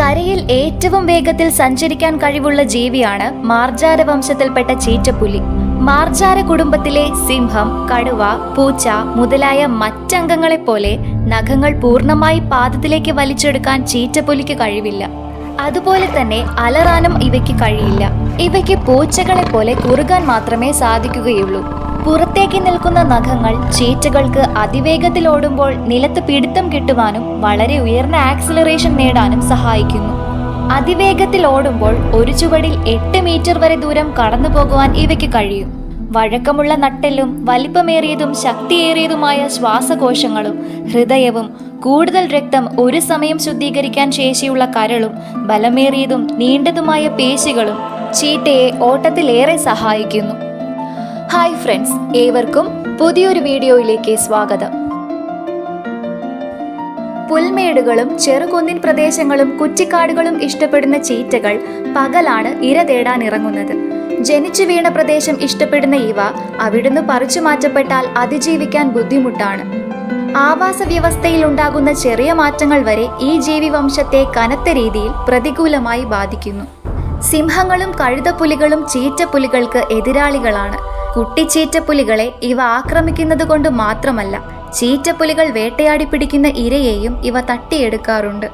കരയിൽ ഏറ്റവും വേഗത്തിൽ സഞ്ചരിക്കാൻ കഴിവുള്ള ജീവിയാണ് മാർജാര വംശത്തിൽപ്പെട്ട ചീറ്റപ്പുലി. മാർജാര കുടുംബത്തിലെ സിംഹം കടുവ പൂച്ച മുതലായ മറ്റംഗങ്ങളെപ്പോലെ നഖങ്ങൾ പൂർണമായി പാദത്തിലേക്ക് വലിച്ചെടുക്കാൻ ചീറ്റപ്പുലിക്ക് കഴിവില്ല. അതുപോലെ തന്നെ അലറാനും ഇവയ്ക്ക് കഴിയില്ല. ഇവയ്ക്ക് പൂച്ചകളെ പോലെ കുറുകാൻ മാത്രമേ സാധിക്കുകയുള്ളൂ. പുറത്തേക്ക് നിൽക്കുന്ന നഖങ്ങൾ ചീറ്റകൾക്ക് അതിവേഗത്തിൽ ഓടുമ്പോൾ നിലത്ത് പിടുത്തം കിട്ടുവാനും വളരെ ഉയർന്ന ആക്സിലറേഷൻ നേടാനും സഹായിക്കുന്നു. അതിവേഗത്തിൽ ഓടുമ്പോൾ ഒരു ചുവടിൽ എട്ട് മീറ്റർ വരെ ദൂരം കടന്നു പോകുവാൻ ഇവയ്ക്ക് കഴിയും. വഴക്കമുള്ള നട്ടെല്ലും വലിപ്പമേറിയതും ശക്തിയേറിയതുമായ ശ്വാസകോശങ്ങളും ഹൃദയവും കൂടുതൽ രക്തം ഒരു സമയം ശുദ്ധീകരിക്കാൻ ശേഷിയുള്ള കരളും ബലമേറിയതും നീണ്ടതുമായ പേശികളും ചീറ്റയെ ഓട്ടത്തിലേറെ സഹായിക്കുന്നു. ഹായ് ഫ്രണ്ട്സ് ഏവർക്കും പുതിയൊരു വീഡിയോയിലേക്ക് സ്വാഗതം. പുൽമേടുകളും ചെറുകുന്നിൻ പ്രദേശങ്ങളും കുറ്റിക്കാടുകളും ഇഷ്ടപ്പെടുന്ന ചീറ്റകൾ പകലാണ് ഇര തേടാൻ ഇറങ്ങുന്നത്. ജനിച്ചു വീണ പ്രദേശം ഇഷ്ടപ്പെടുന്ന ഇവ അവിടുന്ന് പറിച്ചു മാറ്റപ്പെട്ടാൽ അതിജീവിക്കാൻ ബുദ്ധിമുട്ടാണ്. ആവാസ വ്യവസ്ഥയിൽ ഉണ്ടാകുന്ന ചെറിയ മാറ്റങ്ങൾ വരെ ഈ ജീവിവംശത്തെ കനത്ത രീതിയിൽ പ്രതികൂലമായി ബാധിക്കുന്നു. സിംഹങ്ങളും കഴുതപ്പുലികളും ചീറ്റപ്പുലികൾക്ക് എതിരാളികളാണ്. കുട്ടിച്ചീറ്റപ്പുലികളെ ഇവ ആക്രമിക്കുന്നത് കൊണ്ട് മാത്രമല്ല ചീറ്റപ്പുലികൾ വേട്ടയാടി പിടിക്കുന്ന ഇരയെയും ഇവ തട്ടിയെടുക്കാറുണ്ട്.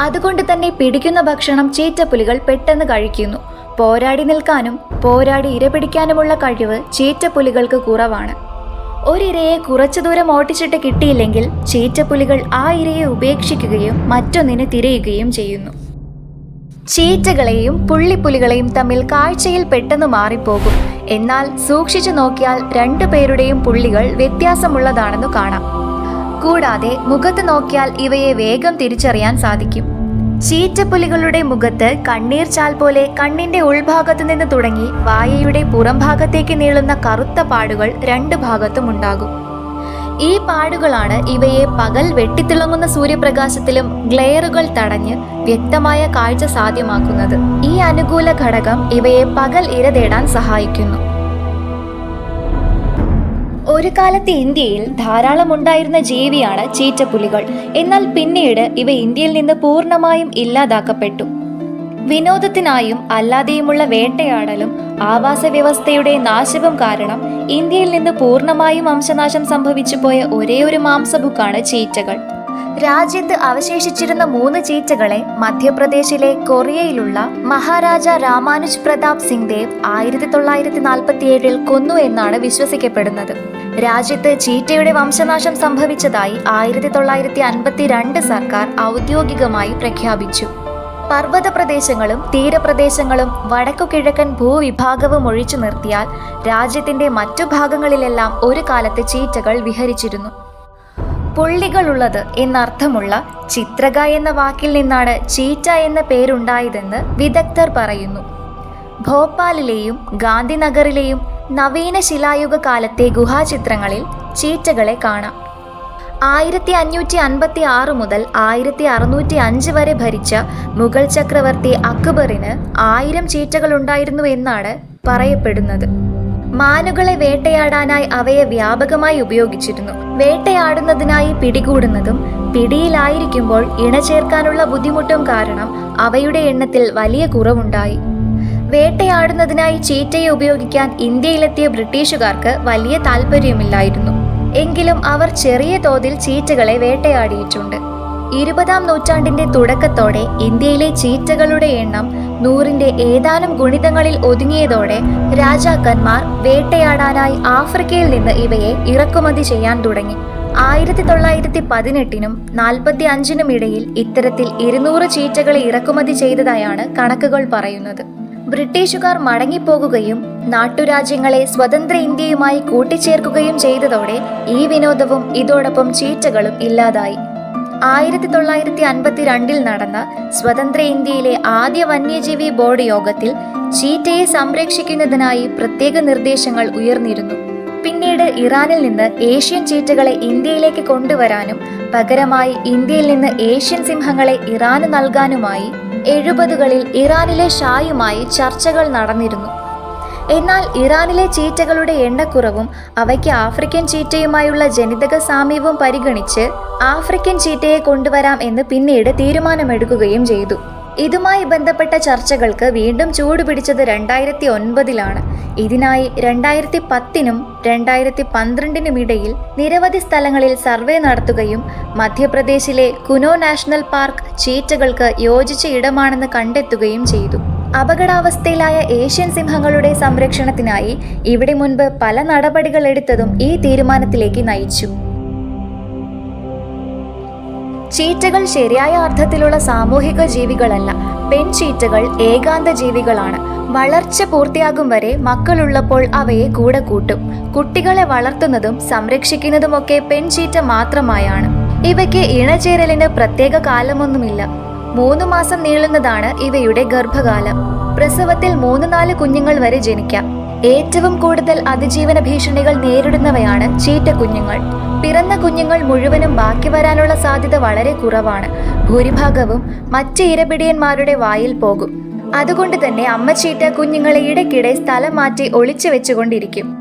അതുകൊണ്ട് തന്നെ പിടിക്കുന്ന ഭക്ഷണം ചീറ്റപ്പുലികൾ പെട്ടെന്ന് കഴിക്കുന്നു. പോരാടി നിൽക്കാനും പോരാടി ഇര പിടിക്കാനുമുള്ള കഴിവ് ചീറ്റപ്പുലികൾക്ക് കുറവാണ്. ഒരിരയെ കുറച്ചു ദൂരം ഓട്ടിച്ചിട്ട് കിട്ടിയില്ലെങ്കിൽ ചീറ്റപ്പുലികൾ ആ ഇരയെ ഉപേക്ഷിക്കുകയും മറ്റൊന്നിന് തിരയുകയും ചെയ്യുന്നു. ചീറ്റകളെയും പുള്ളിപ്പുലികളെയും തമ്മിൽ കാഴ്ചയിൽ പെട്ടെന്ന് മാറിപ്പോകും. എന്നാൽ സൂക്ഷിച്ചു നോക്കിയാൽ രണ്ടു പേരുടെയും പുള്ളികൾ വ്യത്യാസമുള്ളതാണെന്ന് കാണാം. കൂടാതെ മുഖത്ത് നോക്കിയാൽ ഇവയെ വേഗം തിരിച്ചറിയാൻ സാധിക്കും. ചീറ്റപ്പുലികളുടെ മുഖത്ത് കണ്ണീർ ചാൽ പോലെ കണ്ണിന്റെ ഉൾഭാഗത്തു നിന്ന് തുടങ്ങി വായയുടെ പുറംഭാഗത്തേക്ക് നീളുന്ന കറുത്ത പാടുകൾ രണ്ട് ഭാഗത്തും ഉണ്ടാകും. ഈ പാടുകളാണ് ഇവയെ പകൽ വെട്ടിത്തിളങ്ങുന്ന സൂര്യപ്രകാശത്തിലും ഗ്ലെയറുകൾ തടഞ്ഞ് വ്യക്തമായ കാഴ്ച സാധ്യമാക്കുന്നത്. ഈ അനുകൂല ഘടകം ഇവയെ പകൽ ഇരതേടാൻ സഹായിക്കുന്നു. ഒരു കാലത്ത് ഇന്ത്യയിൽ ധാരാളം ഉണ്ടായിരുന്ന ജീവിയാണ് ചീറ്റപ്പുലികൾ എന്നാൽ പിന്നീട് ഇവ ഇന്ത്യയിൽ നിന്ന് പൂർണമായും ഇല്ലാതാക്കപ്പെട്ടു. വിനോദത്തിനായും അല്ലാതെയുമുള്ള വേട്ടയാടലും ആവാസ വ്യവസ്ഥയുടെ നാശവും കാരണം ഇന്ത്യയിൽ നിന്ന് പൂർണമായും വംശനാശം സംഭവിച്ചു പോയ ഒരേയൊരു മാംസബുക്കാണ് ചീറ്റകൾ. രാജ്യത്ത് അവശേഷിച്ചിരുന്ന മൂന്ന് ചീറ്റകളെ മധ്യപ്രദേശിലെ കൊറിയയിലുള്ള മഹാരാജ രാമാനുജ് പ്രതാപ് സിംഗ് ദേവ് ആയിരത്തി തൊള്ളായിരത്തി നാൽപ്പത്തിയേഴിൽ കൊന്നു എന്നാണ് വിശ്വസിക്കപ്പെടുന്നത്. രാജ്യത്ത് ചീറ്റയുടെ വംശനാശം സംഭവിച്ചതായി ആയിരത്തി തൊള്ളായിരത്തി അൻപത്തിരണ്ട് സർക്കാർ ഔദ്യോഗികമായി പ്രഖ്യാപിച്ചു. പർവത പ്രദേശങ്ങളും തീരപ്രദേശങ്ങളും വടക്കു കിഴക്കൻ ഭൂവിഭാഗവും ഒഴിച്ചു നിർത്തിയാൽ രാജ്യത്തിന്റെ മറ്റു ഭാഗങ്ങളിലെല്ലാം ഒരു കാലത്ത് ചീറ്റകൾ വിഹരിച്ചിരുന്നു. പുള്ളികളുള്ളത് എന്നർത്ഥമുള്ള ചിത്രക എന്ന വാക്കിൽ നിന്നാണ് ചീറ്റ എന്ന പേരുണ്ടായതെന്ന് വിദഗ്ധർ പറയുന്നു. ഭോപ്പാലിലെയും ഗാന്ധിനഗറിലെയും നവീന ശിലായുഗ കാലത്തെ ഗുഹാചിത്രങ്ങളിൽ ചീറ്റകളെ കാണാം. ആയിരത്തി അഞ്ഞൂറ്റി അൻപത്തി ആറ് മുതൽ ആയിരത്തി അറുന്നൂറ്റി അഞ്ച് വരെ ഭരിച്ച മുഗൾ ചക്രവർത്തി അക്ബറിന് ആയിരം ചീറ്റകൾ ഉണ്ടായിരുന്നു എന്നാണ് പറയപ്പെടുന്നത്. മാനുകളെ വേട്ടയാടാനായി അവയെ വ്യാപകമായി ഉപയോഗിച്ചിരുന്നു. വേട്ടയാടുന്നതിനായി പിടികൂടുന്നതും പിടിയിലായിരിക്കുമ്പോൾ ഇണചേർക്കാനുള്ള ബുദ്ധിമുട്ടും കാരണം അവയുടെ എണ്ണത്തിൽ വലിയ കുറവുണ്ടായി. വേട്ടയാടുന്നതിനായി ചീറ്റയെ ഉപയോഗിക്കാൻ ഇന്ത്യയിലെത്തിയ ബ്രിട്ടീഷുകാർക്ക് വലിയ താല്പര്യമില്ലായിരുന്നു എങ്കിലും അവർ ചെറിയ തോതിൽ ചീറ്റകളെ വേട്ടയാടിയിട്ടുണ്ട്. ഇരുപതാം നൂറ്റാണ്ടിന്റെ തുടക്കത്തോടെ ഇന്ത്യയിലെ ചീറ്റകളുടെ എണ്ണം നൂറിന്റെ ഏതാനും ഗുണിതങ്ങളിൽ ഒതുങ്ങിയതോടെ രാജാക്കന്മാർ വേട്ടയാടാനായി ആഫ്രിക്കയിൽ നിന്ന് ഇവയെ ഇറക്കുമതി ചെയ്യാൻ തുടങ്ങി. ആയിരത്തി തൊള്ളായിരത്തി പതിനെട്ടിനും നാൽപ്പത്തി അഞ്ചിനും ഇടയിൽ ഇത്തരത്തിൽ ഇരുന്നൂറ് ചീറ്റകളെ ഇറക്കുമതി ചെയ്തതായാണ് കണക്കുകൾ പറയുന്നത്. ബ്രിട്ടീഷുകാർ മടങ്ങിപ്പോകുകയും നാട്ടുരാജ്യങ്ങളെ സ്വതന്ത്ര ഇന്ത്യയുമായി കൂട്ടിച്ചേർക്കുകയും ചെയ്തതോടെ ഈ വിനോദവും ഇതോടൊപ്പം ചീറ്റകളും ഇല്ലാതായി. ആയിരത്തി തൊള്ളായിരത്തി അൻപത്തിരണ്ടിൽ നടന്ന സ്വതന്ത്ര ഇന്ത്യയിലെ ആദ്യ വന്യജീവി ബോർഡ് യോഗത്തിൽ ചീറ്റയെ സംരക്ഷിക്കുന്നതിനായി പ്രത്യേക നിർദ്ദേശങ്ങൾ ഉയർന്നിരുന്നു. പിന്നീട് ഇറാനിൽ നിന്ന് ഏഷ്യൻ ചീറ്റകളെ ഇന്ത്യയിലേക്ക് കൊണ്ടുവരാനും പകരമായി ഇന്ത്യയിൽ നിന്ന് ഏഷ്യൻ സിംഹങ്ങളെ ഇറാന് നൽകാനുമായി എഴുപതുകളിൽ ഇറാനിലെ ഷായുമായി ചർച്ചകൾ നടന്നിരുന്നു. എന്നാൽ ഇറാനിലെ ചീറ്റകളുടെ എണ്ണക്കുറവും അവയ്ക്ക് ആഫ്രിക്കൻ ചീറ്റയുമായുള്ള ജനിതക സാമ്യവും പരിഗണിച്ച് ആഫ്രിക്കൻ ചീറ്റയെ കൊണ്ടുവരാം എന്ന് പിന്നീട് തീരുമാനമെടുക്കുകയും ചെയ്തു. ഇതുമായി ബന്ധപ്പെട്ട ചർച്ചകൾക്ക് വീണ്ടും ചൂടുപിടിച്ചത് രണ്ടായിരത്തി ഒൻപതിലാണ് ഇതിനായി രണ്ടായിരത്തി പത്തിനും രണ്ടായിരത്തി പന്ത്രണ്ടിനും ഇടയിൽ നിരവധി സ്ഥലങ്ങളിൽ സർവേ നടത്തുകയും മധ്യപ്രദേശിലെ കുനോ നാഷണൽ പാർക്ക് ചീറ്റകൾക്ക് യോജിച്ച ഇടമാണെന്ന് കണ്ടെത്തുകയും ചെയ്തു. അപകടാവസ്ഥയിലായ ഏഷ്യൻ സിംഹങ്ങളുടെ സംരക്ഷണത്തിനായി ഇവിടെ മുൻപ് പല നടപടികൾ എടുത്തതും ഈ തീരുമാനത്തിലേക്ക് നയിച്ചു. ചീറ്റകൾ ശരിയായ അർത്ഥത്തിലുള്ള സാമൂഹിക ജീവികളല്ല. പെൺചീറ്റകൾ ഏകാന്ത ജീവികളാണ്. വളർച്ച പൂർത്തിയാകും വരെ മക്കളുള്ളപ്പോൾ അവയെ കൂടെ കൂട്ടും. കുട്ടികളെ വളർത്തുന്നതും സംരക്ഷിക്കുന്നതുമൊക്കെ പെൺചീറ്റ മാത്രമായാണ്. ഇവയ്ക്ക് ഇണചേരലിന് പ്രത്യേക കാലമൊന്നുമില്ല. മൂന്ന് മാസം നീളുന്നതാണ് ഇവയുടെ ഗർഭകാലം. പ്രസവത്തിൽ മൂന്ന് നാല് കുഞ്ഞുങ്ങൾ വരെ ജനിക്കാം. ഏറ്റവും കൂടുതൽ അതിജീവന ഭീഷണികൾ നേരിടുന്നവയാണ് ചീറ്റ കുഞ്ഞുങ്ങൾ. പിറന്ന കുഞ്ഞുങ്ങൾ മുഴുവനും ബാക്കി വരാനുള്ള സാധ്യത വളരെ കുറവാണ്. ഭൂരിഭാഗവും മറ്റ് ഇരപിടിയന്മാരുടെ വായിൽ പോകും. അതുകൊണ്ട് തന്നെ അമ്മ ചീറ്റ കുഞ്ഞുങ്ങളെ ഇടയ്ക്കിടെ സ്ഥലം മാറ്റി ഒളിച്ചു വെച്ചുകൊണ്ടിരിക്കും.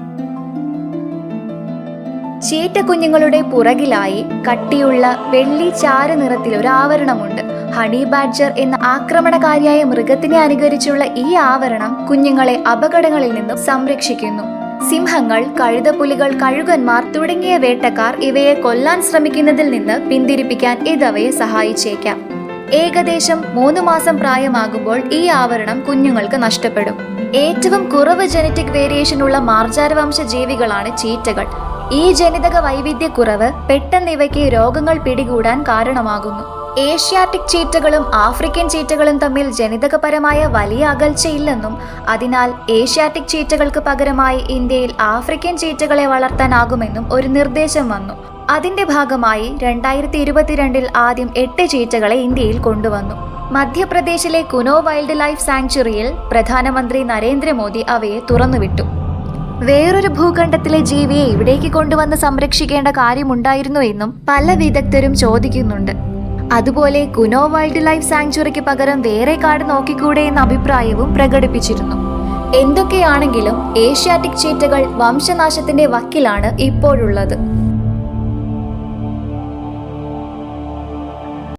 ചീറ്റ കുഞ്ഞുങ്ങളുടെ പുറകിലായി കട്ടിയുള്ള വെള്ളി ചാര നിറത്തിൽ ഒരു ആവരണമുണ്ട് ഹണി ബാഡ്ജർ എന്ന ആക്രമണകാരിയായ മൃഗത്തിനെ അനുകരിച്ചുള്ള ഈ ആവരണം കുഞ്ഞുങ്ങളെ അപകടങ്ങളിൽ നിന്നും സംരക്ഷിക്കുന്നു. സിംഹങ്ങൾ കഴുതപ്പുലികൾ കഴുകന്മാർ തുടങ്ങിയ വേട്ടക്കാർ ഇവയെ കൊല്ലാൻ ശ്രമിക്കുന്നതിൽ നിന്ന് പിന്തിരിപ്പിക്കാൻ ഇതവയെ സഹായിച്ചേക്കാം. ഏകദേശം മൂന്ന് മാസം പ്രായമാകുമ്പോൾ ഈ ആവരണം കുഞ്ഞുങ്ങൾക്ക് നഷ്ടപ്പെടും. ഏറ്റവും കുറവ് ജനറ്റിക് വേരിയേഷൻ ഉള്ള മാർജാരവംശ ജീവികളാണ് ചീറ്റകൾ. ഈ ജനിതക വൈവിധ്യക്കുറവ് പെട്ടെന്ന് ഇവയ്ക്ക് രോഗങ്ങൾ പിടികൂടാൻ കാരണമാകുന്നു. ഏഷ്യാറ്റിക് ചീറ്റകളും ആഫ്രിക്കൻ ചീറ്റകളും തമ്മിൽ ജനിതകപരമായ വലിയ അകൽച്ചയില്ലെന്നും അതിനാൽ ഏഷ്യാറ്റിക് ചീറ്റകൾക്ക് പകരമായി ഇന്ത്യയിൽ ആഫ്രിക്കൻ ചീറ്റകളെ വളർത്താനാകുമെന്നും ഒരു നിർദ്ദേശം വന്നു. അതിന്റെ ഭാഗമായി രണ്ടായിരത്തി ഇരുപത്തിരണ്ടിൽ ആദ്യം എട്ട് ചീറ്റകളെ ഇന്ത്യയിൽ കൊണ്ടുവന്നു. മധ്യപ്രദേശിലെ കുനോ വൈൽഡ് ലൈഫ് സാങ്ച്വറിയിൽ പ്രധാനമന്ത്രി നരേന്ദ്രമോദി അവയെ തുറന്നുവിട്ടു. വേറൊരു ഭൂഖണ്ഡത്തിലെ ജീവിയെ ഇവിടേക്ക് കൊണ്ടുവന്ന് സംരക്ഷിക്കേണ്ട കാര്യമുണ്ടായിരുന്നു എന്നും പല വിദഗ്ധരും ചോദിക്കുന്നുണ്ട്. അതുപോലെ കുനോ വൈൽഡ് ലൈഫ് സാങ്ച്വറിക്ക് പകരം വേറെ കാട് നോക്കിക്കൂടെ എന്ന അഭിപ്രായവും പ്രകടിപ്പിച്ചിരുന്നു. എന്തൊക്കെയാണെങ്കിലും ഏഷ്യാറ്റിക് ചീറ്റകൾ വംശനാശത്തിന്റെ വക്കിലാണ് ഇപ്പോഴുള്ളത്.